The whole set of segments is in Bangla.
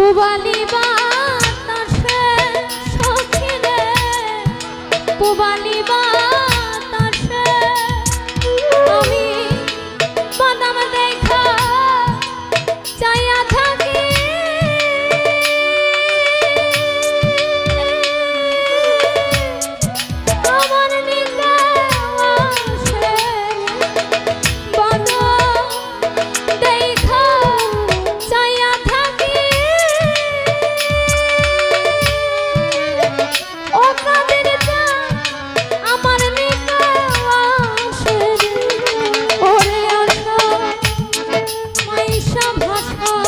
পুবালিবা বাতাসে সখিরে পুবালিবা ভাষা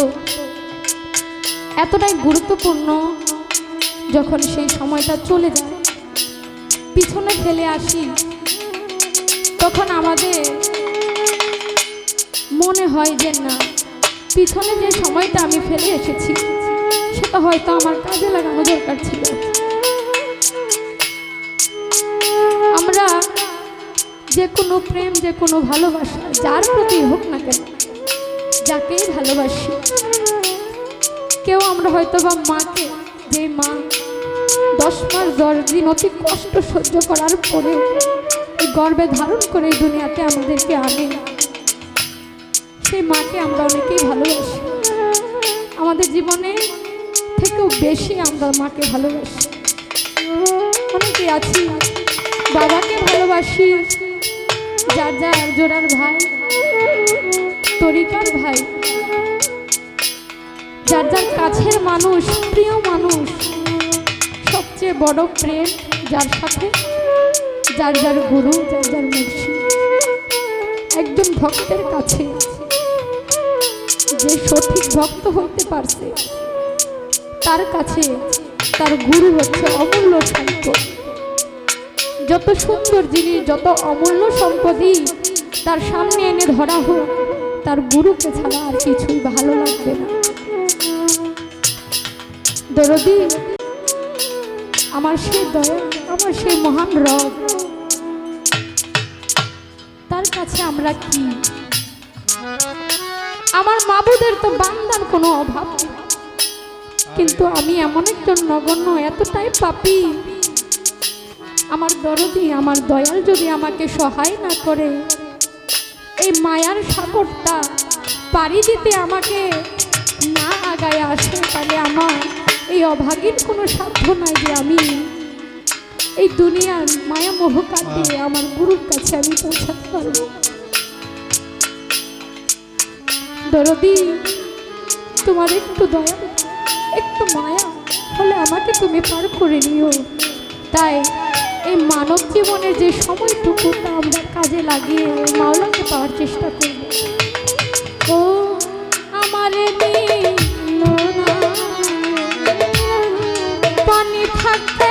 মুহূর্ত এতটাই গুরুত্বপূর্ণ যখন সেই সময়টা চলে যায়। পিছনে ফেলে আসি, তখন আমাদের মনে হয় যে না, পিছনে যে সময়টা আমি ফেলে এসেছি, সেটা হয়তো আমার কাজে লাগানো দরকার ছিল। আমরা যে কোনো প্রেম, যে কোনো ভালোবাসা, যার প্রতি হোক না কেন যাকেই ভালোবাসি। কেউ আমরা হয়তো বা মাকে, যে মা, দশ মাস দশ দিন অতি কষ্ট সহ্য করার পরে গর্বে ধারণ করে এই দুনিয়াতে আমাদেরকে আনে সেই মাকে আমরা অনেকেই ভালোবাসি। আমাদের জীবনে থেকেও বেশি আমরা মাকে ভালোবাসি। অনেকে আছি, বাবাকে ভালোবাসি, যার যার জোড়ার ভাই। তরিকার ভাই। যার যার কাছের মানুষ, প্রিয় মানুষ, সবচেয়ে বড় প্রেম যার সাথে, যার যার গুরু, যার যার মুর্শি। একজন ভক্তের কাছে যে সঠিক ভক্ত হইতে পারছে, তার কাছে তার গুরু হচ্ছে অমূল্য সম্পদ। যত সুন্দর জিনিস, যত অমূল্য সম্পদই তার সামনে এনে ধরা হোক তার গুরুকে ছাড়া আর কিছুই ভালো লাগবে না। দরদি, আমার সেই দয়া, আমার সেই মহান রব, তার কাছে আমরা কি? আমার মাবুদের তো বান্দার কোনো অভাব। কিন্তু আমি এমন একজন নগণ্য, এতটাই পাপি। আমার দরদি, আমার দয়াল যদি আমাকে সহায় না করে এই মায়ার সাগরটা পাড়ি দিতে আমাকে না আগায় আসে তাহলে আমার এই অভাগীর কোনো সাধ্য নাই যে আমি এই দুনিয়ার মায়া মোহ কাটিয়ে আমার গুরুর কাছে আমি পৌঁছাতে পারব। দরদি তোমার একটু দয়া একটু মায়া হলে আমাকে তুমি পার করে নিও। তাই এই মানব জীবনের যে সময়টুকুটা আমরা কাজে লাগিয়ে মাওলাকে পাওয়ার চেষ্টা করব। ও আমার পানি থাকতে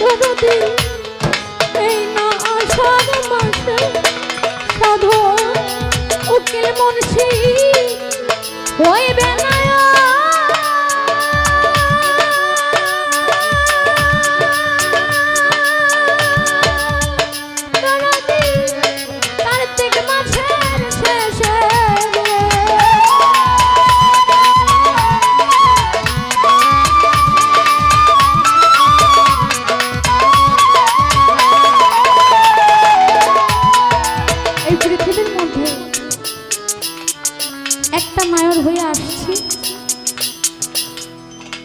নদী এই না আষাঢ় মাসে সাধু উকিল মনসি হইবে না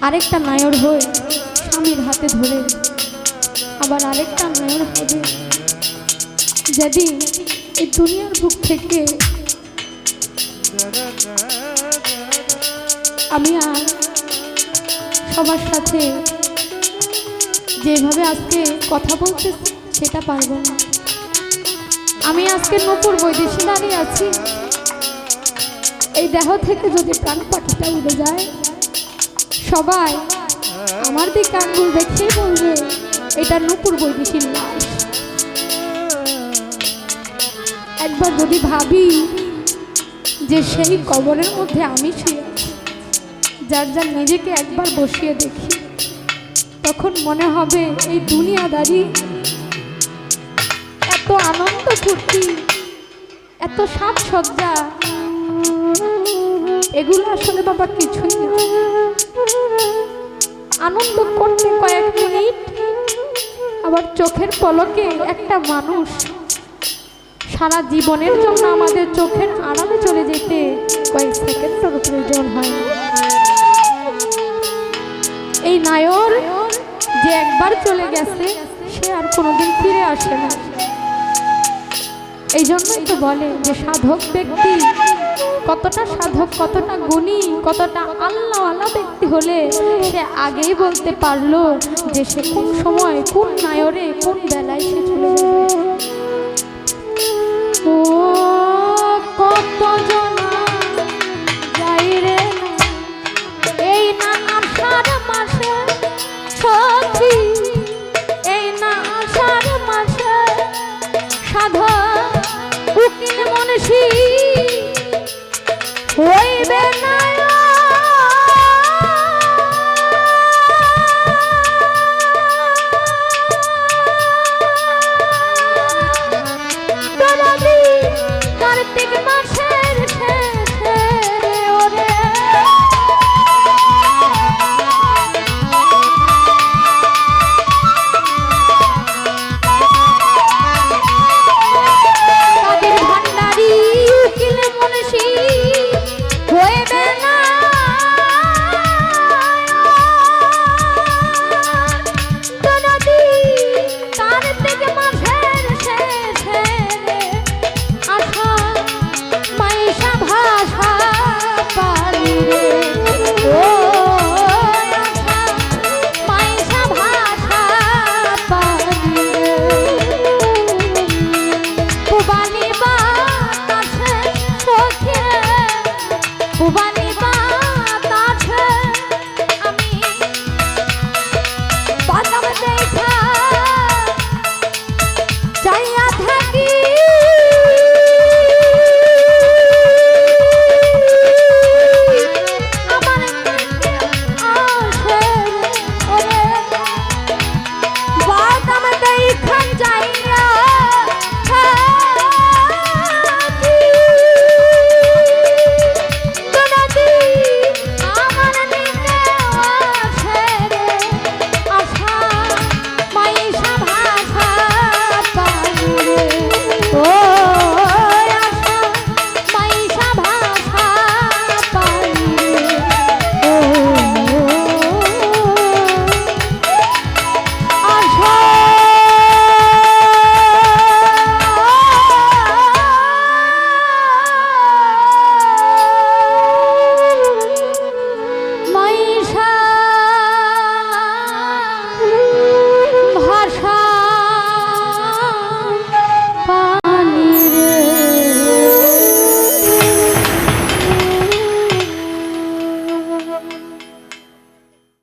আরেকটা নায়র হয়ে স্বামীর হাতে ধরে। আবার আরেকটা নায়র হবে। যদি এই দুনিয়ার বুক থেকে আমি আর সবার সাথে যেভাবে আজকে কথা বলতেছি সেটা পারব না। আমি আজকে নপুর বৈদেশি দাঁড়িয়ে আছি। এই দেহ থেকে যদি প্রাণ পাখিটা উড়ে যায় সবাই আমার দিকে আঙ্গুল দেখেই বলবে, এটা নপুর বৈদেশির লাশ একবার যদি ভাবি যে সেই কবরের মধ্যে আমি আছি যার যার নিজেকে একবার বসিয়ে দেখি, তখন মনে হবে এই দুনিয়াদারি এত আনন্দ ফুর্তি, এত সাজসজ্জা, এগুলো আসলে বাবা কিছুই না। আনন্দ করতে কয়েক মিনিট। আবার চোখের পলকে একটা মানুষ। সারা জীবনের জন্য আমাদের চোখের আড়ালে চলে যেতে কয়েক সেকেন্ডের প্রয়োজন হয়। এই নায়র যে একবার চলে গেছে, সে আর কোনোদিন ফিরে আসে না। এই জন্যই তো বলে যে সাধক ব্যক্তি কতটা সাধক, কতটা গুণী, কতটা আল্লাহ আল্লাহ ব্যক্তি হলে সে আগেই বলতে পারল যে সে কোন সময়, কোন নায়রে, কোন বেলায় সে চলে সাধা এই এই উকিল মনীষী দিবে না।